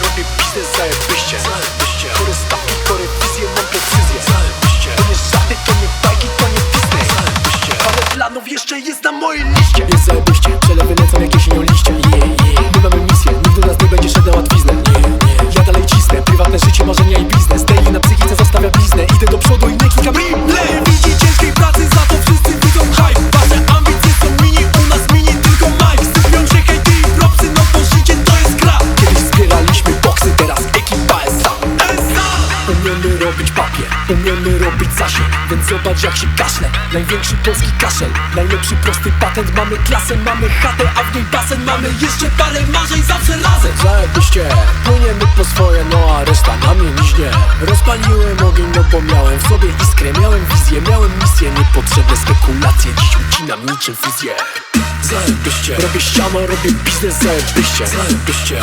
robię biznes zajebiście. Chore stawki, chore wizje, mam precyzję. To nie żarty, to nie bajki, to nie Disney Parę planów jeszcze jest na mojej liście. Jest zajebiście, przelewy lecą jak robić papier, umiemy robić zasięg Więc zobacz jak się kaszle Największy polski kaszel Najlepszy prosty patent. Mamy klasę, mamy chatę A w niej basen. Mamy jeszcze parę marzeń Zawsze razem. Zajebiście. Płyniemy po swoje, no a reszta na mnie liźnie Rozpaliłem ogień, no bo miałem w sobie iskrę. Miałem wizję, miałem misję. Niepotrzebne spekulacje. Dziś ucinam niczym fuzję Zajebiście. Robię ściano, robię biznes. Zajebiście. Zajebiście